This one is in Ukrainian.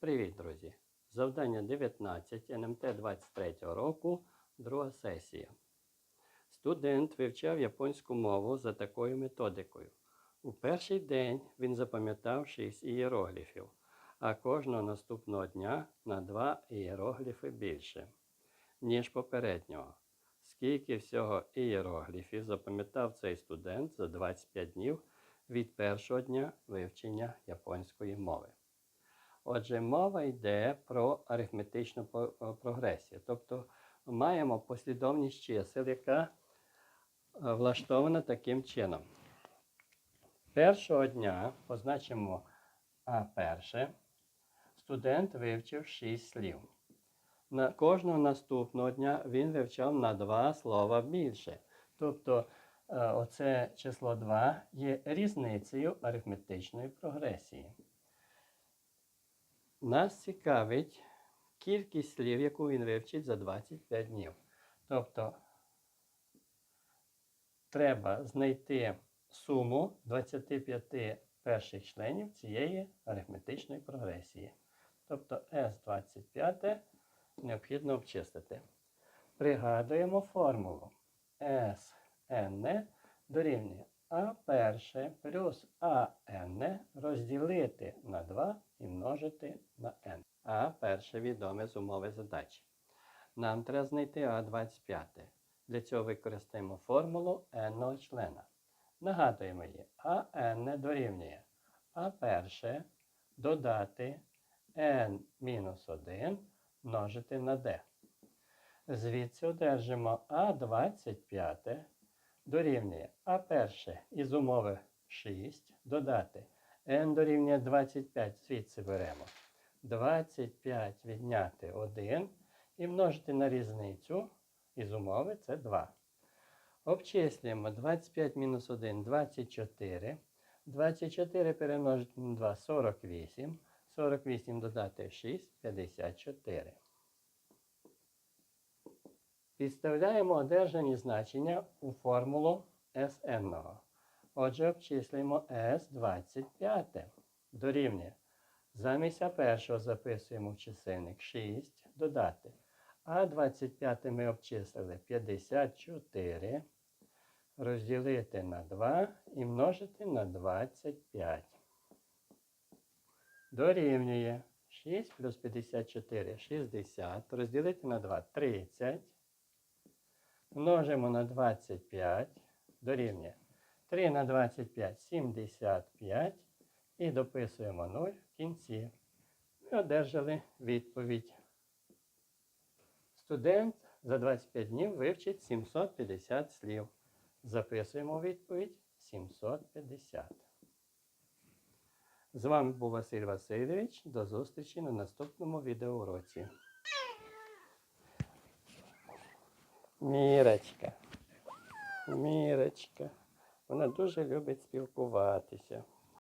Привіт, друзі! Завдання 19 НМТ 23 року, друга сесія. Студент вивчав японську мову за такою методикою. У перший день він запам'ятав 6 ієрогліфів, а кожного наступного дня на 2 ієрогліфи більше, ніж попереднього. Скільки всього ієрогліфів запам'ятав цей студент за 25 днів від першого дня вивчення японської мови? Отже, мова йде про арифметичну прогресію. Тобто маємо послідовність чисел, яка е, влаштована таким чином. Першого дня позначимо А перше. Студент вивчив 6 слів. На кожного наступного дня він вивчав на 2 слова більше. Тобто е, оце число 2 є різницею арифметичної прогресії. Нас цікавить кількість слів, яку він вивчить за 25 днів. Тобто треба знайти суму 25 перших членів цієї арифметичної прогресії. Тобто S25 необхідно обчистити. Пригадуємо формулу Sn дорівнює А перше плюс АН розділити на 2 і множити на n. А перше відоме з умови задачі. Нам треба знайти А25. Для цього використаємо формулу n члена. Нагадуємо її, АН дорівнює А перше додати n-1 множити на d. Звідси одержимо А25 дорівнює А перше із умови 6 додати n дорівнює 25, звідси беремо. 25 відняти 1 і множити на різницю із умови це 2. Обчислюємо 25 мінус 1 24. 24 перемножити на 2 48. 48 додати 6 54. Підставляємо одержані значення у формулу Sn. Отже, обчислюємо S25 дорівнює. Замість першого записуємо в чисельник 6 додати. А 25 ми обчислили 54. Розділити на 2 і множити на 25. Дорівнює 6 плюс 54 60. Розділити на 2 30. Множимо на 25. Дорівнює 3 на 25 75. І дописуємо 0 в кінці. Ми одержали відповідь. Студент за 25 днів вивчить 750 слів. Записуємо відповідь 750. З вами був Василь Васильович. До зустрічі на наступному відеоуроці. Мірочка. Мірочка. Вона дуже любить спілкуватися.